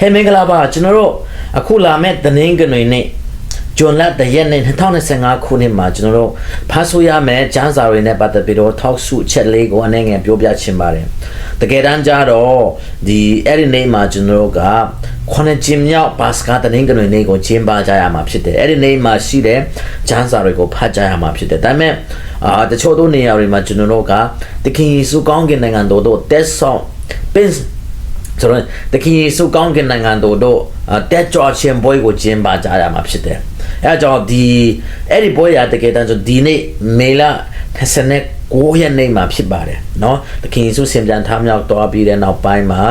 ဟဲ့မင်္ဂလာပါကျွန်တော်တို့အခုလာမဲ့တနင်္ဂနွေနေ့ဂျွန်လတ်တရက်နေ့2025ခုနှစ်မှာကျွန်တော်တို့ဖတ်ဆိုရမယ်ကျမ်းစာတွေနဲ့ပတ်သက်ပြီးတော့ talk စုချက်လေးကိုအနေငယ်ပြောပြချင်ပါတယ်တကယ်တမ်းကျတော့ဒီအဲ့ဒီနေ့မှာကျွန်တော်တို့ကခုနှစ်ကျင်းမြောက်ဘတ်စကာတနင်္ဂနွေနေ့ကိုကျင်းပကြရမှာဖြစ်တယ်အဲ့ဒီနေ့မှာရှိတဲ့ကျမ်းစာတွေကိုဖတ်ကြရမှာဖြစ်တယ်ဒါပေမဲ့အာတချို့သောနေရာတွေမှာကျွန်တော်တို့ကတခင်ယေရှုကောင်းကင်နိုင်ငံတော်တို့တက်ဆောင်ပင်း ကျွန်တော်တခင်ယေရှုကောင်းကင်နိုင်ငံတော်တို့တက်ကြွခြင်းပွဲကိုကျင်းပကြရမှာဖြစ်တယ်။အဲအကြောင်းဒီအဲ့ဒီပွဲရတကယ်တမ်းဆိုဒီနေ့မေလ29ရက်နေ့မှာဖြစ်ပါတယ်နော်။တခင်ယေရှုဆင်ပြန်ထားမြောက်တော်ပြီးတဲ့နောက်ပိုင်းမှာ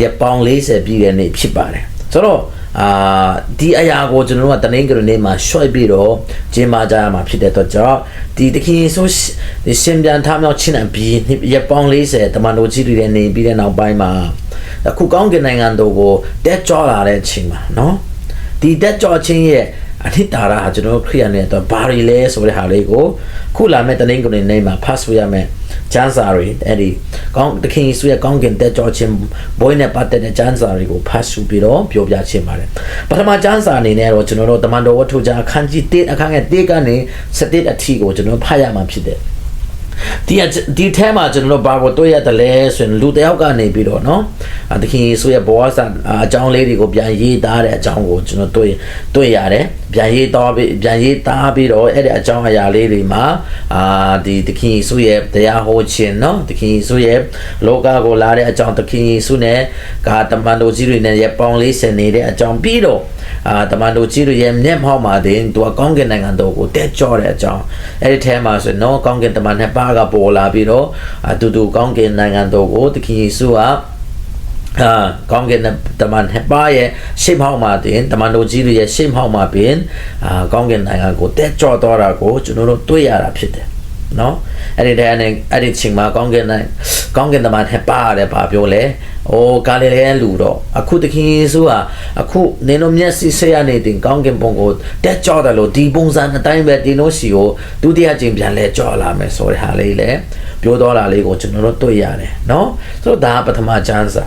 ရပောင်40ပြည့်တဲ့နေ့ဖြစ်ပါတယ်။ဆိုတော့အာဒီအရာကိုကျွန်တော်တို့ကတနင်္ဂနွေနေ့မှာရွှဲ့ပြီးတော့ကျင်းပကြရမှာဖြစ်တဲ့အတွက်ကြောင့်ဒီတခင်ဆိုရှင်ပြန်ထားမြောက်ခြင်းအပြီးရပောင်40တမန်တော်ကြီးတွေနဲ့နေပြီးတဲ့နောက်ပိုင်းမှာ အခုကောင်းကင်နိုင်ငံတို့ကိုတက်ကြွလာတဲ့အချိန်မှာနော်ဒီတက်ကြွခြင်းရဲ့အနိတာရဟာကျွန်တော်ခရိယန်တွေအတွက်ဘာတွေလဲဆိုတဲ့ဟာလေးကိုခုလာမဲ့တနင်္ဂနွေနေ့မှာ pass ရမယ်ကျမ်းစာတွေအဲ့ဒီကောင်းတခင်ယေရှုရဲ့ကောင်းကင်တက်ကြွခြင်းဘွိုင်းနဲ့ပတ်သက်တဲ့ကျမ်းစာတွေကို pass ပြီးတော့ပြောပြခြင်းပါတယ်ပထမကျမ်းစာအနေနဲ့တော့ကျွန်တော်တို့တမန်တော်ဝတ္ထုကျမ်းအခန်းကြီး1အခန်းငယ်1ကနေ7အထိကိုကျွန်တော်ဖတ်ရမှာဖြစ်တယ် ဒီအဒီထဲမှာကျွန်တော်တို့ဘာကိုတွေ့ရတယ်လဲဆိုရင်လူတစ်ယောက်ကနေပြီးတော့เนาะအသခင်ယေရှုရဲ့ဘောဆန်အကြောင်းလေးတွေကိုပြန်ရေးသားတဲ့အကြောင်းကိုကျွန်တော်တွေ့တွေ့ရတယ်ပြန်ရေးသားပြီးပြန်ရေးသားပြီးတော့အဲ့ဒီအကြောင်းအရာလေးတွေမှာအာဒီသခင်ယေရှုရဲ့တရားဟောခြင်းเนาะသခင်ယေရှုရဲ့လောကကိုလာတဲ့အကြောင်းသခင်ယေရှုနဲ့ကာတမန်တော်ကြီးတွေနဲ့ရပောင်းလေးဆင်နေတဲ့အကြောင်းပြီးတော့ အာတမန်တော်ကြီးတွေရဲ့မျက်မှောက်မှာတင်သူကကောင်းကင်နိုင်ငံတော်ကိုတက်ကြောတဲ့အကြောင်းအဲ့ဒီထဲမှာဆိုရင်နော်ကောင်းကင်တမန်နှစ်ပါးကပေါ်လာပြီးတော့အတူတူကောင်းကင်နိုင်ငံတော်ကိုသခင်ယေရှုကအာကောင်းကင်တမန်ဟက်ပါရဲ့ရှေ့မှောက်မှာတင်တမန်တော်ကြီးတွေရဲ့ရှေ့မှောက်မှာပင်အာကောင်းကင်နိုင်ငံကိုတက်ကြောတော့တာကိုကျွန်တော်တို့တွေ့ရတာဖြစ်တယ် နော်အဲ့ဒီတည်းအဲ့အဲ့ဒီချိန်မှာကောင်းကင်နိုင်ကောင်းကင်တမန်ဟက်ပါတဲ့ဘာပြောလဲ။အိုးကာလေလေလူတော့အခုတခင်ယေရှုဟာအခုနင်တို့မျက်စိဆက်ရနေတင်ကောင်းကင်ဘုံကိုတက်ကြောတယ်လို့ဒီပုံစံအတိုင်းပဲတင်လို့ရှိကိုဒုတိယကျင်ပြန်လဲကြောလာမယ်ဆိုတဲ့ဟာလေးလေပြောတော့တာလေးကိုကျွန်တော်တို့တွေ့ရတယ်နော်။ဆိုတော့ဒါပထမချမ်းစာ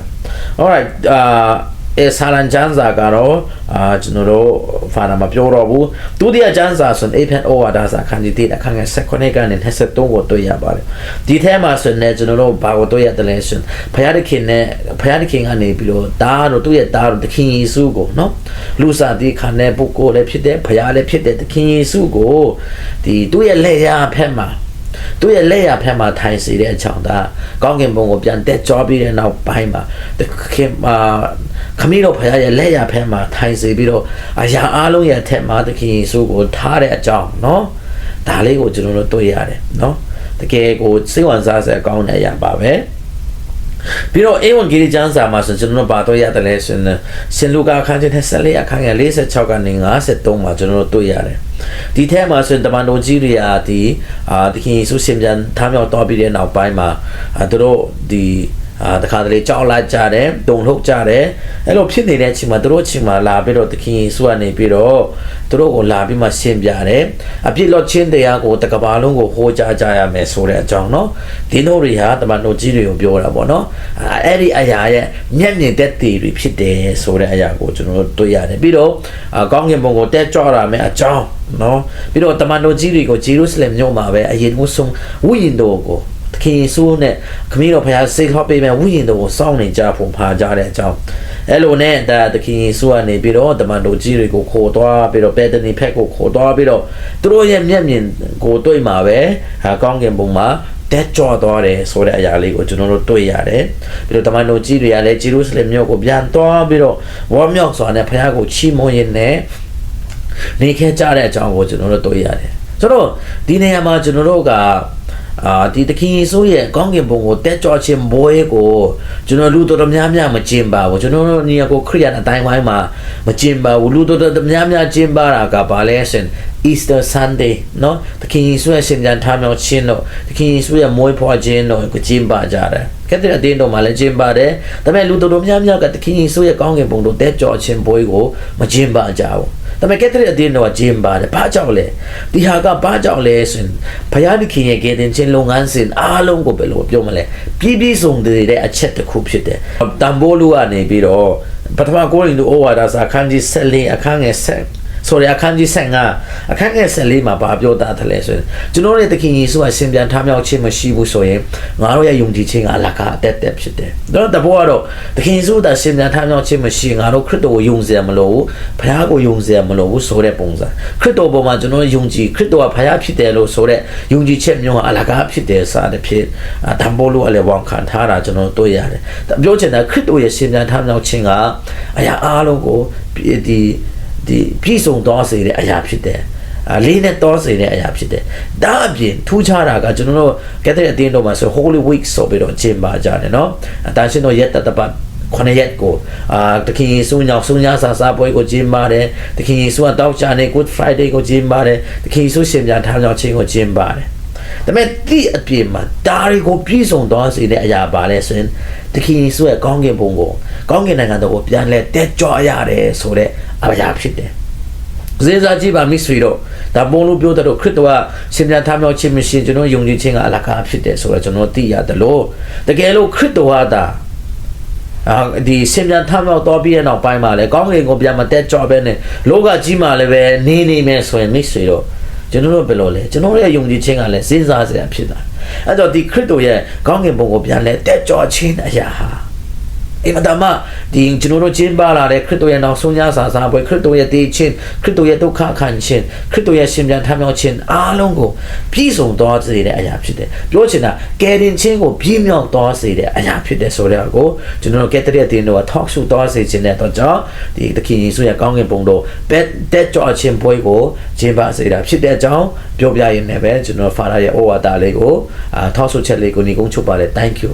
alright အာ အဲဆာလန်ချန်စာကတော့အာကျွန်တော်တို့ဖာနာမပြောတော့ဘူးဒုတိယချန်စာဆိုရင် APN ဩဝါဒစာခန်းကြီးတိအခန်းငယ်16ကနေ23ကိုတွေ့ရပါတယ်ဒီထဲမှာဆိုရင်ကျွန်တော်တို့ဘာကိုတွေ့ရတယ်လဲဆိုရင်ဖယားတခင်နဲ့ဖယားတခင်ကနေပြီးတော့တားတော့သူ့ရဲ့တားတော့တခင်ယေရှုကိုနော်လူစားဒီခါနဲ့ပုဂ္ဂိုလ်လည်းဖြစ်တယ်ဖယားလည်းဖြစ်တယ်တခင်ယေရှုကိုဒီသူ့ရဲ့လက်ရဖက်မှာ သူ့ရဲ့လက်ရဖက်မှာထိုင်စီတဲ့အကြောင်းဒါကောင်းကင်ဘုံကိုပြန်တက်ကြွပြီးတဲ့နောက်ပိုင်းမှာတခင်အာခမီးတော်ဖခင်ရဲ့လက်ရဖက်မှာထိုင်စီပြီးတော့အရာအလုံးရဲ့အထက်မှာသခင်ယေရှုကိုထားတဲ့အကြောင်းเนาะဒါလေးကိုကျွန်တော်တို့တွေ့ရတယ်เนาะတကယ်ကိုစိတ်ဝင်စားစရာကောင်းတဲ့အရာပါပဲ ပြီးတော့အေဝံဂေလိကျမ်းစာမှာဆိုကျွန်တော်တို့ပါတော့ရတယ်လဲဆိုရင်ရှင်လူကာအခန်းကြီး14အခန်းငယ်46ကနေ53မှာကျွန်တော်တို့တွေ့ရတယ်ဒီထဲမှာဆိုရင်တမန်တော်ကြီးတွေအာဒီအာသခင်ယေရှုရှင်ပြန်ထားမြောက်တော်ပြီးတဲ့နောက်ပိုင်းမှာအာသူတို့ဒီ အာတခါတလေကြောက်လာကြတယ်တုံထုတ်ကြတယ်အဲ့လိုဖြစ်နေတဲ့အချိန်မှာသူတို့အချိန်မှာလာပြီးတော့သခင်ယေရှုကနေပြီးတော့သူတို့ကိုလာပြီးမှရှင်းပြတယ်အပြစ်လော့ချင်းတရားကိုတကဘာလုံးကိုဟောကြားကြရမယ်ဆိုတဲ့အကြောင်းเนาะဒီတို့တွေဟာတမန်တော်ကြီးတွေကိုပြောတာပေါ့เนาะအဲ့ဒီအရာရဲ့မျက်မြင်သက်သေတွေဖြစ်တယ်ဆိုတဲ့အရာကိုကျွန်တော်တို့တွေ့ရတယ်ပြီးတော့အကောင်းကင်ဘုံကိုတက်ကြွလာမယ်အကြောင်းเนาะပြီးတော့တမန်တော်ကြီးတွေကိုဂျေရုဆလင်မြို့မှာပဲအရင်ကဆုံးဝိညာဉ်တော်ကိုသ ခင်ယေရှုနဲ့ခမည်းတော်ဖခင်စိတ်ထောက်ပေးမဲ့ဝိညာဉ်တော်ကိုစောင့်နေကြဖို့ဖာကြတဲ့အကြောင်းအဲ့လိုနဲ့ဒါသခင်ယေရှုကနေပြီးတော့တမန်တော်ကြီးတွေကိုခေါ်သွားပြီးတော့ပဲတနီဖက်ကိုခေါ်သွားပြီးတော့သူတို့ရဲ့မျက်မြင်ကိုတွေ့မှာပဲဟာကောင်းကင်ဘုံမှာတက်ကြော်သွားတယ်ဆိုတဲ့အရာလေးကိုကျွန်တော်တို့တွေ့ရတယ်ပြီးတော့တမန်တော်ကြီးတွေကလည်းဂျေရုဆလင်မြို့ကိုပြန်သွားပြီးတော့ဝါမြောက်စွာနဲ့ဖခင်ကိုချီးမွမ်းရင်းနဲ့နေခဲ့ကြတဲ့အကြောင်းကိုကျွန်တော်တို့တွေ့ရတယ်ဆိုတော့ဒီနေရာမှာကျွန်တော်တို့က အာဒီတခင်ယေရှုရဲ့ကောင်းကင်ဘုံကိုတက်ကြွခြင်းဘိုးရဲ့ကိုကျွန်တော်လူတော်တော်များများမကျင်ပါဘူးကျွန်တော်တို့နေရာကိုခရိယန်အတိုင်းဝိုင်းမှာမကျင်ပါဘူးလူတော်တော်များများကျင်ပါတာကဘာလဲဆိုရင် Easter Sunday နော်သခင်ယေရှုရဲ့ရှင်ပြန်ထမြောက်ခြင်းတော့သခင်ယေရှုရဲ့မွေးဖွားခြင်းတော့ကိုကျင်းပကြတယ်ကက်သလစ်အသင်းတော်မှာလည်းကျင်းပတယ်ဒါပေမဲ့လူတော်တော်များများကသခင်ယေရှုရဲ့ကောင်းကင်ဘုံတို့တဲကြော်ခြင်းပွဲကိုမကျင်းပကြဘူးဒါပေမဲ့ကက်သလစ်အသင်းတော်ကကျင်းပါတယ်ဘာကြောင့်လဲဒီဟာကဘာကြောင့်လဲဆိုရင်ဘုရားသခင်ရဲ့ကယ်တင်ခြင်းလုပ်ငန်းစဉ်အားလုံးကိုဘယ်လိုပြောမလဲပြည့်ပြည့်စုံတဲ့အချက်တစ်ခုဖြစ်တယ်တန်ဖိုးလူကနေပြီးတော့ပထမကိုရင်လူဩဝါဒစာအခန်းကြီး7အခန်းငယ်7 ဆိုရအခန်းကြီး15အခန်းငယ်14မှာဘာပြောတာသလဲဆိုရင်ကျွန်တော်ရဲ့သခင်ယေရှုကရှင်ပြန်ထမြောက်ခြင်းမရှိဘူးဆိုရင်ငါတို့ရဲ့ယုံကြည်ခြင်းကအလကားအတက်တက်ဖြစ်တယ်။ဒါတော့တဘောကတော့သခင်ယေရှုကရှင်ပြန်ထမြောက်ခြင်းမရှိငါတို့ခရစ်တော်ကိုယုံစရာမလိုဘူးဘုရားကိုယုံစရာမလိုဘူးဆိုတဲ့ပုံစံခရစ်တော်ပေါ်မှာကျွန်တော်ယုံကြည်ခရစ်တော်ကဘုရားဖြစ်တယ်လို့ဆိုတဲ့ယုံကြည်ချက်မျိုးကအလကားဖြစ်တယ်စတဲ့ဖြစ်တံပိုးလို့အလည်းဝန်ခံထားတာကျွန်တော်တွေ့ရတယ်။ပြောချင်တာခရစ်တော်ရဲ့ရှင်ပြန်ထမြောက်ခြင်းကအရာအားလုံးကိုဒီ ဒီပြည့်စုံသွားစေတဲ့အရာဖြစ်တယ်အလေးနဲ့တောစေတဲ့အရာဖြစ်တယ်။ဒါအပြင်ထူးခြားတာကကျွန်တော်တို့ကက်သလစ်အသင်းတော်မှာဆို Holy Week ဆိုပြီးတော့ကျင်းပကြတယ်နော်။အတန်ရှင်တို့ရက်တတပတ်ခொနရက်ကိုအာတခင်ယေရှုညောင်ဆုံညာစာစာပွဲကိုကျင်းပါတယ်။တခင်ယေရှုကတောက်ချနေ Good Friday ကိုကျင်းပါတယ်။တခင်ယေရှုရှင်ပြန်ထမ်းကြောင်းခြင်းကိုကျင်းပါတယ်။ ဒါပေမဲ့ဒီအပြင်မှာဒါတွေကိုပြည့်စုံသွားစေတဲ့အရာပါလဲဆိုရင်တခင်ယေရှုရဲ့ကောင်းကင်ဘုံကိုကောင်းကင်နိုင်ငံတော်ကိုပြန်လဲတက်ကြွရတယ်ဆိုတဲ့အရာဖြစ်တယ်။စဉ်းစားကြည့်ပါမိတ်ဆွေတို့ဒါပုံလို့ပြောတဲ့တော့ခရစ်တော်ကရှင်ပြန်ထမြောက်ခြင်းမရှိကျွန်တော်ယုံကြည်ခြင်းကအလကားဖြစ်တယ်ဆိုတော့ကျွန်တော်သိရတယ်လို့တကယ်လို့ခရစ်တော်ဟာဒါအာဒီရှင်ပြန်ထမြောက်တော်ပြီးတဲ့နောက်ပိုင်းမှာလေကောင်းကင်ကိုပြန်မတက်ကြွပဲနဲ့လောကကြီးမှာလည်းပဲနေနေမယ်ဆိုရင်မိတ်ဆွေတို့ ကျွန်တော်တို့ဘယ်လိုလဲကျွန်တော်ရဲ့ယုံကြည်ခြင်းကလည်းစဉ်းစားစရာဖြစ်တာအဲ့တော့ဒီခရစ်တော်ရဲ့ကောင်းကင်ဘုံကိုပြန်လဲတက်ကြွခြင်းအရာဟာ အင်မတန်မှဒီကျွန်တော်တို့ကျင်းပလာတဲ့ခရစ်တော်ရဲ့နောက်ဆုံးညစာစားပွဲခရစ်တော်ရဲ့တည်ခြင်းခရစ်တော်ရဲ့ဒုက္ခခံခြင်းခရစ်တော်ရဲ့ရှင်ပြန်ထမြောက်ခြင်းအားလုံးကိုပြည့်စုံသွားစေတဲ့အရာဖြစ်တယ်ပြောချင်တာကယ်တင်ခြင်းကိုပြည့်မြောက်သွားစေတဲ့အရာဖြစ်တယ်ဆိုတဲ့အကိုကျွန်တော်တို့ကက်တရက်တင်တော့ talk show သွားစေခြင်းတဲ့တော့ကြောင့်ဒီသခင်ယေရှုရဲ့ကောင်းကင်ဘုံတော်တက်ကြောခြင်းပွဲကိုကျင်းပစေတာဖြစ်တဲ့အကြောင်းပြောပြရင်းနဲ့ပဲကျွန်တော်ဖာရာရဲ့ဩဝါဒလေးကိုအာ talk show ချက်လေးကိုညီကုန်းချုပ်ပါတယ် thank you